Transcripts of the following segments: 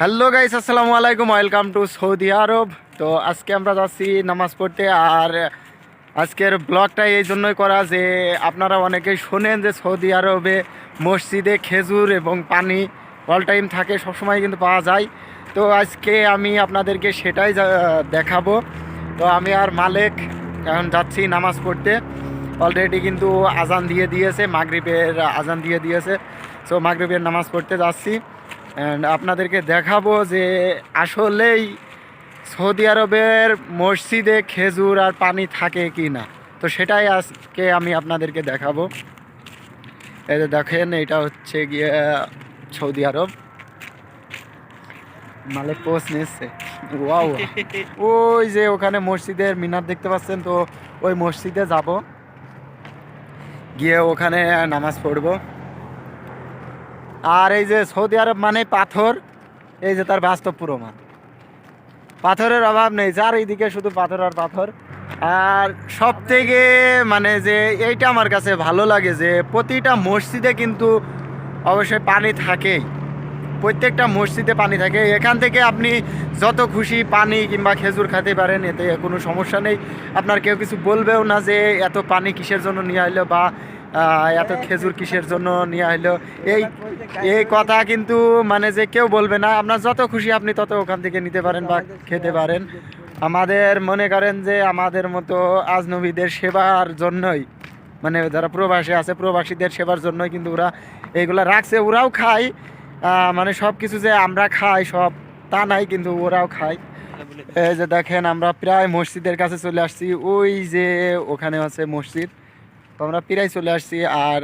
Hello guys আসসালামু আলাইকুম welcome to Saudi আরব তো আজকে আমরা যাচ্ছি নামাজ পড়তে, আর আজকের ব্লগটা এই জন্যই করা যে আপনারা অনেকেই শোনেন যে সৌদি আরবে মসজিদে খেজুর এবং পানি অল টাইম থাকে, সবসময় কিন্তু পাওয়া যায়। তো আজকে আমি আপনাদেরকে সেটাই দেখাবো। তো আমি আর মালিক এখন যাচ্ছি নামাজ পড়তে। অলরেডি কিন্তু আজান দিয়ে দিয়েছে, মাগরিবের আজান দিয়ে দিয়েছে। সো মাগরিবের নামাজ পড়তে যাচ্ছি। অ্যান্ড আপনাদেরকে দেখাবো যে আসলেই সৌদি আরবের মসজিদে খেজুর আর পানি থাকে কি না। তো সেটাই আজকে আমি আপনাদেরকে দেখাবো। এই যে দেখেন এটা হচ্ছে গিয়ে সৌদি আরব। মালিক পোস্ট নিচ্ছে ওয়াও। ওই যে ওখানে মসজিদের মিনার দেখতে পাচ্ছেন তো ওই মসজিদে যাব। গিয়ে ওখানে নামাজ পড়ব। আর এই যে সৌদি আরব মানে পাথর, এই যে তার বাস্তব প্রমাণ। পাথরের অভাব নেই, চারিদিকে শুধু পাথর আর পাথর। আর সব থেকে মানে যে এইটা আমার কাছে ভালো লাগে যে প্রতিটা মসজিদে কিন্তু অবশ্যই পানি থাকেই। প্রত্যেকটা মসজিদে পানি থাকে। এখান থেকে আপনি যত খুশি পানি কিংবা খেজুর খেতে পারেন, এতে কোনো সমস্যা নেই। আপনার কেউ কিছু বলবেও না যে এত পানি কিসের জন্য নিয়ে আইলো বা এত খেজুর কিসের জন্য নিয়ে আইলো? এই এই কথা কিন্তু মানে যে কেউ বলবে না। আপনার যত খুশি আপনি তত ওখান থেকে নিতে পারেন বা খেতে পারেন। আমাদের মনে করেন যে আমাদের মতো আজনবীদের সেবার জন্যই মানে যারা প্রবাসী আছে, প্রবাসীদের সেবার জন্যই কিন্তু ওরা এইগুলা রাখছে, ওরাও খায়। মানে সব কিছু যে আমরা খাই, সব তা নাই কিন্তু ওরাও খায়। এই যে দেখেন আমরা প্রায় মসজিদের কাছে চলে আসছি। ওই যে ওখানে আছে মসজিদ। তো আমরা প্রায় চলে আসছি আর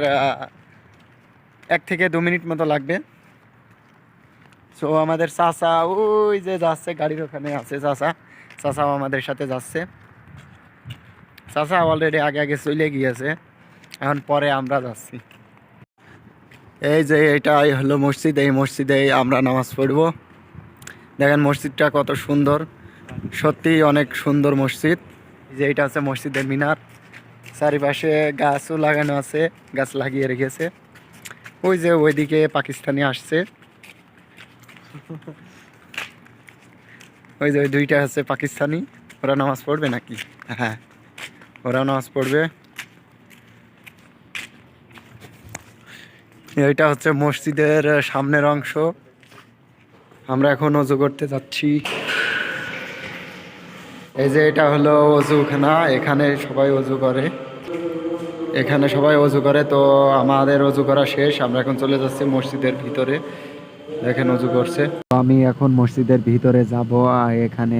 এক থেকে দু মিনিট মতো লাগবে। সো আমাদের চাচা, ওই যে যাচ্ছে, গাড়ির ওখানে আছে চাচা। চাচাও আমাদের সাথে যাচ্ছে। চাচা অলরেডি আগে আগে চলে গিয়েছে। এখন পরে আমরা যাচ্ছি। এই যে এটাই হলো মসজিদ, এই মসজিদে আমরা নামাজ পড়ব। দেখেন মসজিদটা কত সুন্দর। সত্যি অনেক সুন্দর মসজিদ। যে এটা আছে মসজিদের মিনার। চারিপাশে গাছও লাগানো আছে, গাছ লাগিয়ে রেখেছে। ওই যে ওইদিকে পাকিস্তানি আসছে। ওই যে ওই দুইটা হচ্ছে পাকিস্তানি। ওরা নামাজ পড়বে নাকি? হ্যাঁ। ওরা নামাজ পড়বে। এইটা হচ্ছে মসজিদের সামনের অংশ। আমরা এখন অজু করতে যাচ্ছি। এই যে এটা হলো অজুখানা, এখানে সবাই অজু করে। এখানে সবাই অজু করে, তো আমাদের অজু করা শেষ। আমরা এখন চলে যাচ্ছি মসজিদের ভিতরে। দেখেন অজু করছে। আমি এখন মসজিদের ভিতরে যাব এখানে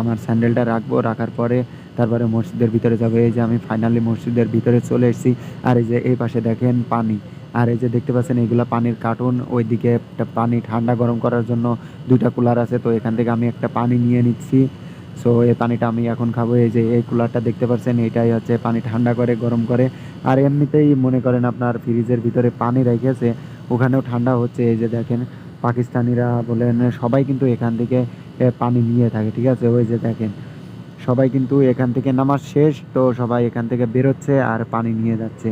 আমার স্যান্ডেলটা রাখব। রাখার পরে তারপরে মসজিদের ভিতরে যাব। এই যে আমি ফাইনালি মসজিদের ভিতরে চলে এসেছি। আর এই যে এই পাশে দেখেন পানি। আর এই যে দেখতে পাচ্ছেন, এইগুলা পানির কার্টুন। ওইদিকে একটা পানি ঠান্ডা গরম করার জন্য দুইটা কুলার আছে। তো এখান থেকে আমি একটা পানি নিয়ে নিচ্ছি। সো এই পানিটা আমি এখন খাব। এই যে, এই কুলারটা দেখতে পাচ্ছেন এটাই হচ্ছে পানি ঠান্ডা করে, গরম করে। আর এমনিতেই মনে করেন আপনার ফ্রিজের ভিতরে পানি রেখেছে, ওখানেও ঠান্ডা হচ্ছে। এই যে দেখেন, পাকিস্তানিরা বলেন, সবাই কিন্তু এখান থেকে পানি নিয়ে থাকে, ঠিক আছে? ওই যে দেখেন, সবাই কিন্তু এখান থেকে নামাজ শেষ, তো সবাই এখান থেকে বেরোচ্ছে আর পানি নিয়ে যাচ্ছে।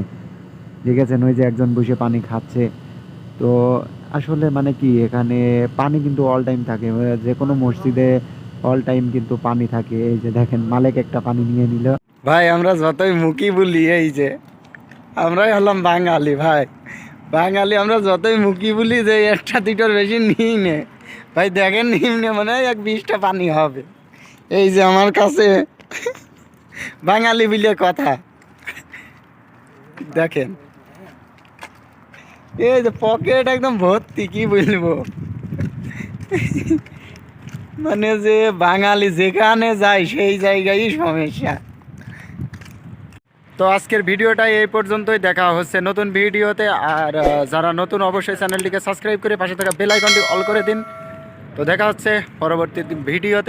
ঠিক আছে? ওই যে একজন বসে পানি খাচ্ছে। তো আসলে মানে কি, এখানে পানি কিন্তু অল টাইম থাকে। যে কোনো মসজিদে অল টাইম কিন্তু পানি থাকে। এই যে দেখেন, মালিক একটা পানি নিয়ে নিল। ভাই, আমরা যতই মুখি বলি, এই যে। আমরাই হলাম বাঙালি, ভাই। বাঙালি, আমরা যতই মুখি বলি যে, একটা দুটোর বেশি নিই নে। ভাই, দেখেন নিম্নে মানে হয় এক বিশটা পানি হবে। এই যে আমার কাছে বাঙালি বিলে কথা। দেখেন। এই যে পকেট একদম ভর্তি, কি বলব? মানে যে বাঙালি যেখানে যায়, সেই জায়গায় সমস্যা। তো আজকের ভিডিওটা এই পর্যন্তই। দেখা হচ্ছে নতুন ভিডিওতে। আর যারা নতুন, অবশ্যই চ্যানেলটিকে সাবস্ক্রাইব করে পাশে থাকা বেল আইকনটি অল করে দিন। তো দেখা হচ্ছে পরবর্তী ভিডিওতে।